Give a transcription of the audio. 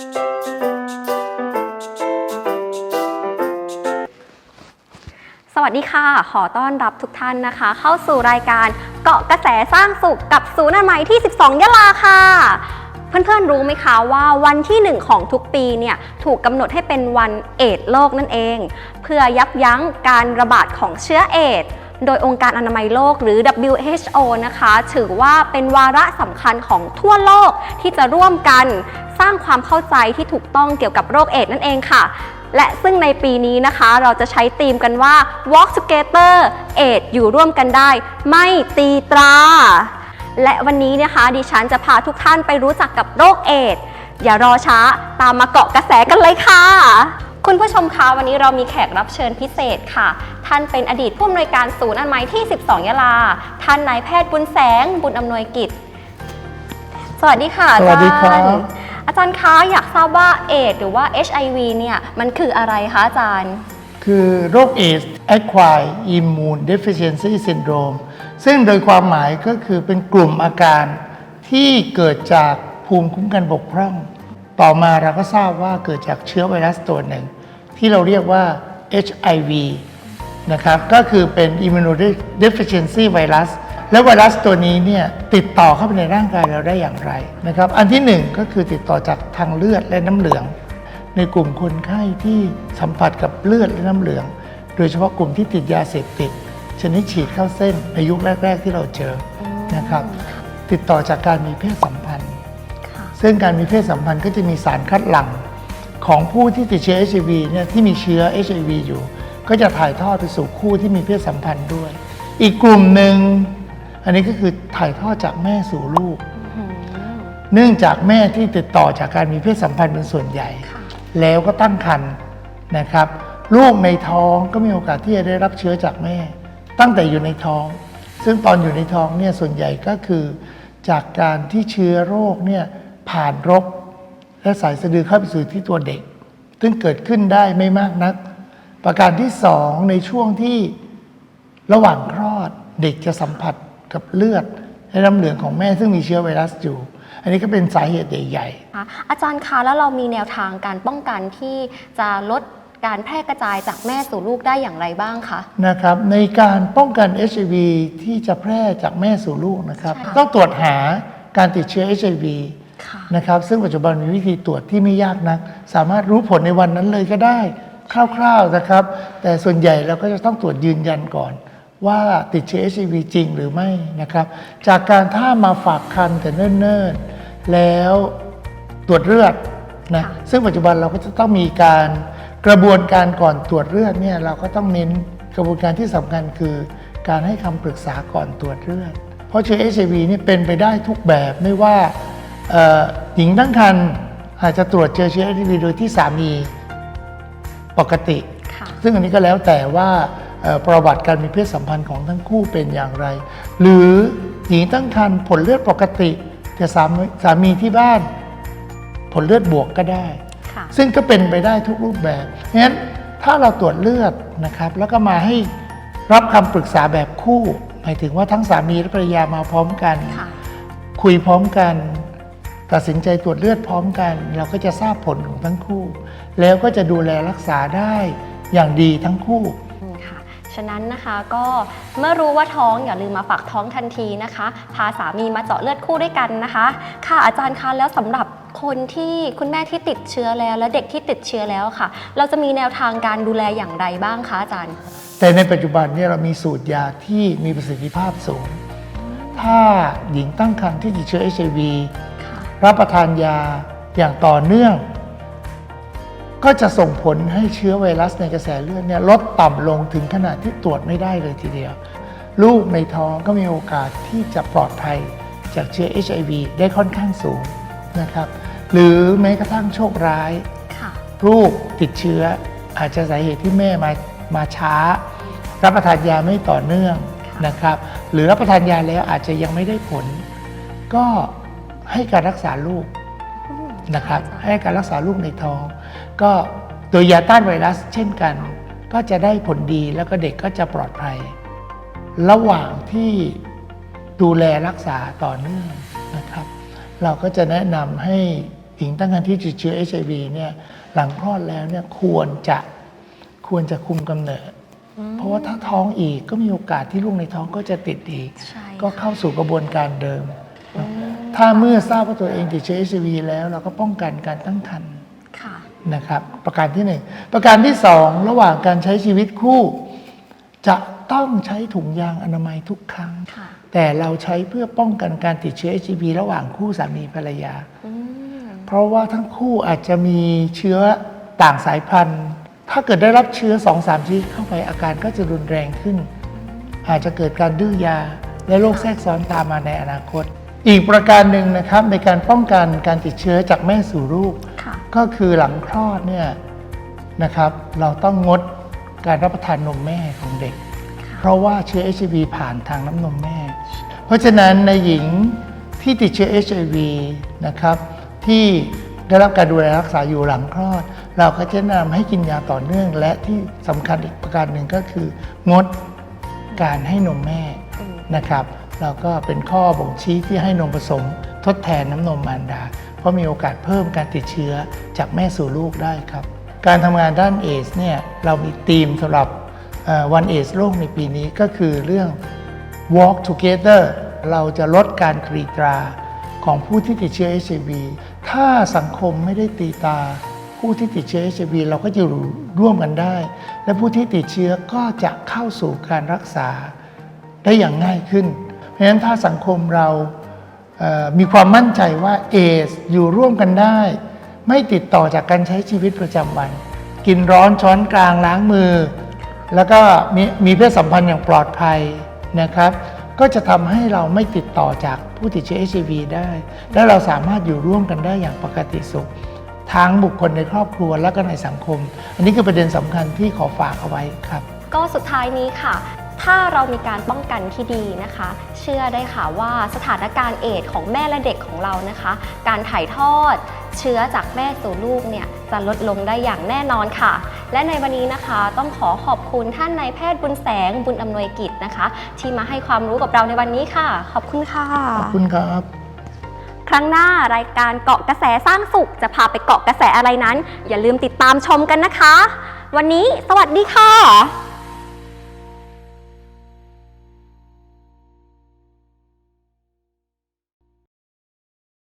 สวัสดีค่ะ ขอต้อนรับทุกท่านนะคะ เข้าสู่รายการเกาะกระแสสร้างสุขกับศูนย์อนามัยที่ 12 ยะลาค่ะเพื่อนๆ รู้ไหมคะว่าวันที่ 1 ของทุกปีเนี่ยถูกกำหนดให้เป็นวันเอดโลกนั่นเอง เพื่อยับยั้งการระบาดของเชื้อเอดโดยองค์การอนามัยโลกหรือ WHO นะคะ ถือว่าเป็นวาระสำคัญของทั่วโลกที่จะร่วมกัน สร้างความเข้าใจที่ถูกต้องเกี่ยวกับโรคเอดส์นั่นเองค่ะ และซึ่งในปีนี้นะคะเราจะใช้ธีมกันว่า Walk Together เอดอยู่ร่วมกันได้ ไม่ตีตรา และวันนี้นะคะดิฉันจะพาทุกท่านไปรู้จักกับโรคเอดส์อย่ารอช้าตามมาเกาะกระแสกันเลยค่ะคุณผู้ชมคะวันนี้เรามีแขกรับเชิญพิเศษค่ะ ท่านเป็นอดีตผู้อำนวยการศูนย์อนามัยที่ 12 ยะลา ท่านนายแพทย์บุญแสง บุญอำนวยกิจ สวัสดีค่ะสวัสดีครับ อาจารย์คะอยากทราบว่าเอดหรือว่า HIV เนี่ยมันคืออะไรคะอาจารย์ คือโรคเอส Acquired Immune Deficiency Syndrome ซึ่งโดยความหมายก็คือเป็นกลุ่มอาการที่เกิดจากภูมิคุ้มกันบกพร่อง ต่อมาเราก็ทราบว่าเกิดจากเชื้อไวรัสตัวหนึ่ง ที่เราเรียกว่า HIV นะครับ ก็คือเป็น Immunodeficiency Virus และไวรัสตัวนี้เนี่ยติดต่อเข้าไปในร่างกายเราได้อย่างไรนะครับอันที่หนึ่งก็คือติดต่อจากทางเลือดและน้ำเหลือง ในกลุ่มคนไข้ที่สัมผัสกับเลือดและน้ำเหลือง โดยเฉพาะกลุ่มที่ติดยาเสพติด ชนิดฉีดเข้าเส้นในยุคแรก ๆ ที่เราเจอนะครับติดต่อจากการมีเพศสัมพันธ์ค่ะซึ่งการมีเพศสัมพันธ์ก็จะมีสารคัดหลั่งของผู้ที่ติดเชื้อ HIV เนี่ยที่มีเชื้อ HIV อยู่ ก็จะถ่ายทอดไปสู่คู่ที่มีเพศสัมพันธ์ด้วย อีกกลุ่มหนึ่ง อันนี้ก็คือถ่ายทอดจากแม่สู่ลูก เนื่องจากแม่ที่ติดต่อจากการมีเพศสัมพันธ์เป็นส่วนใหญ่ค่ะแล้วก็ตั้งครรภ์นะครับ ลูกในท้องก็มีโอกาสที่จะได้รับเชื้อจากแม่ ตั้งแต่อยู่ในท้อง ซึ่งตอนอยู่ในท้องเนี่ยส่วนใหญ่ก็คือ จากการที่เชื้อโรคเนี่ยผ่านรกและสายสะดือเข้าไปสู่ที่ตัวเด็ก ซึ่งเกิดขึ้นได้ไม่มากนัก ประการที่สองในช่วงที่ระหว่างคลอดเด็กจะสัมผัส กับเลือดและน้ำเหลืองของแม่ซึ่งมีเชื้อไวรัสอยู่ อันนี้ก็เป็นสาเหตุใหญ่ๆคะอาจารย์คะแล้วเรามีแนวทางการป้องกันที่จะลดการแพร่กระจายจากแม่สู่ลูกได้อย่างไรบ้างคะนะครับ ในการป้องกัน HIV ที่จะแพร่จากแม่สู่ลูกนะครับค่ะต้องตรวจหาการติดเชื้อ HIV ค่ะ นะครับซึ่งปัจจุบันมีวิธีตรวจที่ไม่ยากนัก สามารถรู้ผลในวันนั้นเลยก็ได้ คร่าวๆนะครับ แต่ส่วนใหญ่เราก็จะต้องตรวจยืนยันก่อน ว่าติดเชื้อ HIV จริงหรือไม่นะครับ จากการถ้ามาฝากคันแต่เนิ่นๆ แล้วตรวจเลือดนะค่ะซึ่งปัจจุบันเราก็จะต้องมีการกระบวนการก่อนตรวจเลือดเนี่ยเราก็ต้องเน้นกระบวนการที่สำคัญคือ การให้คำปรึกษาก่อนตรวจเลือด เพราะเชื้อ HIV นี่เป็นไปได้ทุกแบบไม่ว่าเอ่อหญิงตั้งครรภ์อาจจะตรวจเจอเชื้อ HIV โดยที่สามีปกติค่ะซึ่งอันนี้ก็แล้วแต่ว่าเอ่อ ประวัติการมีเพศสัมพันธ์ของทั้งคู่เป็นอย่างไร หรือหญิงตั้งครรภ์ผลเลือดปกติ แต่สามีสามีที่บ้าน ผลเลือดบวกก็ได้ค่ะซึ่งก็เป็นไปได้ทุกรูปแบบเพราะฉะนั้นถ้าเราตรวจเลือดนะครับ แล้วก็มาให้รับคำปรึกษาแบบคู่หมายถึงว่าทั้งสามีและภรรยามาพร้อมกันค่ะคุยพร้อมกัน ตัดสินใจตรวจเลือดพร้อมกัน เราก็จะทราบผลของทั้งคู่ แล้วก็จะดูแลรักษาได้อย่างดีทั้งคู่อืมค่ะ ฉะนั้นนะคะก็เมื่อรู้ว่าท้องอย่าลืมมาฝากท้องทันทีนะคะ พาสามีมาเจาะเลือดคู่ด้วยกันนะคะ ค่ะอาจารย์คะแล้วสำหรับคนที่คุณแม่ที่ติดเชื้อแล้ว และเด็กที่ติดเชื้อแล้วค่ะ เราจะมีแนวทางการดูแลอย่างไรบ้างคะอาจารย์ แต่ในปัจจุบันเนี่ยเรามีสูตรยาที่มีประสิทธิภาพสูง ถ้าหญิงตั้งครรภ์ที่ติดเชื้อ HIV ค่ะรับประทานยาอย่างต่อเนื่อง ก็จะส่งผลให้เชื้อไวรัสในกระแสเลือดเนี่ยลดต่ำลงถึงขนาดที่ตรวจไม่ได้เลยทีเดียว ลูกในท้องก็มีโอกาสที่จะปลอดภัยจากเชื้อ HIV ได้ค่อนข้างสูงนะครับหรือแม้กระทั่งโชคร้ายค่ะลูกติดเชื้ออาจจะสาเหตุที่แม่มามาช้า รับประทานยาไม่ต่อเนื่องนะครับ หรือรับประทานยาแล้วอาจจะยังไม่ได้ผล ก็ให้การรักษาลูก นะครับให้การรักษาลูกในท้อง ก็โดยยาต้านไวรัสเช่นกัน ก็จะได้ผลดีแล้วก็เด็กก็จะปลอดภัย ระหว่างที่ดูแลรักษาต่อเนื่องนะครับ เราก็จะแนะนำให้หญิงตั้งครรภ์ที่ติดเชื้อ HIV เนี่ยหลังคลอดแล้วเนี่ยควรจะควรจะคุมกำเนิด เพราะว่าถ้าท้องอีกก็มีโอกาสที่ลูกในท้องก็จะติดอีกใช่ก็เข้าสู่กระบวนการเดิม ถ้าเมื่อทราบว่าตัวเองติดเชื้อ HIV แล้วเราก็ป้องกันการตั้งครรภ์ค่ะ นะครับ ประการที่หนึ่งประการที่สองระหว่างการใช้ชีวิตคู่ จะต้องใช้ถุงยางอนามัยทุกครั้ง ค่ะ แต่เราใช้เพื่อป้องกันการติดเชื้อ HIV ระหว่างคู่สามีภรรยา อืม เพราะว่าทั้งคู่อาจจะมีเชื้อต่างสายพันธุ์ ถ้าเกิดได้รับเชื้อ2อสามชนิดเข้าไปอาการก็จะรุนแรงขึ้น อาจจะเกิดการดื้อยาและโรคแทรกซ้อนตามมาในอนาคต อีกประการหนึ่งนะครับในการป้องกันการติดเชื้อจากแม่สู่ลูก ค่ะ ก็คือหลังคลอดเนี่ยนะครับเราต้องงดการรับประทานนมแม่ของเด็ก เพราะว่าเชื้อ HIV ผ่านทางน้ำนมแม่ เพราะฉะนั้นในหญิงที่ติดเชื้อ HIV นะครับที่ได้รับการดูแลรักษาอยู่หลังคลอด เราก็จะแนะนำให้กินยาต่อเนื่อง และที่สำคัญอีกประการหนึ่งก็คืองดการให้นมแม่อืมนะครับ แล้วก็เป็นข้อบ่งชี้ที่ให้นมผสมทดแทนน้ำนมมารดา เพราะมีโอกาสเพิ่มการติดเชื้อจากแม่สู่ลูกได้ครับ การทำงานด้านเอสเนี่ยเรามีธีมสำหรับวันเอสโลกในปีนี้ก็คือเรื่อง walk together เราจะลดการกรีตราของผู้ที่ติดเชื้อ HIV ถ้าสังคมไม่ได้ตีตา ผู้ที่ติดเชื้อ HIV เราก็จะอยู่ร่วมกันได้ และผู้ที่ติดเชื้อก็จะเข้าสู่การรักษาได้อย่างง่ายขึ้น ราะฉะนั้นถ้าสังคมเรามีความมั่นใจว่าเอสอยู่ร่วมกันได้ ไม่ติดต่อจากการใช้ชีวิตประจำวัน กินร้อนช้อนกลางล้างมือ แล้วก็มีมีเพศสัมพันธ์อย่างปลอดภัยนะครับ ก็จะทำให้เราไม่ติดต่อจากผู้ติดเชื้อ HIV ได้ และเราสามารถอยู่ร่วมกันได้อย่างปกติสุขทั้งบุคคลในครอบครัวและก็ในสังคม อันนี้คือประเด็นสำคัญที่ขอฝากเอาไว้ครับ ก็สุดท้ายนี้ค่ะ ถ้าเรามีการป้องกันที่ดีนะคะ เชื่อได้ค่ะว่าสถานการณ์เอดส์ของแม่และเด็กของเรานะคะ การถ่ายทอดเชื้อจากแม่สู่ลูกเนี่ยจะลดลงได้อย่างแน่นอนค่ะ และในวันนี้นะคะต้องขอขอบคุณท่านนายแพทย์บุญแสงบุญอำนวยกิจนะคะ ที่มาให้ความรู้กับเราในวันนี้ค่ะ ขอบคุณค่ะ ขอบคุณครับ ครั้งหน้ารายการเกาะกระแสสร้างสุข จะพาไปเกาะกระแสอะไรนั้น อย่าลืมติดตามชมกันนะคะ วันนี้สวัสดีค่ะ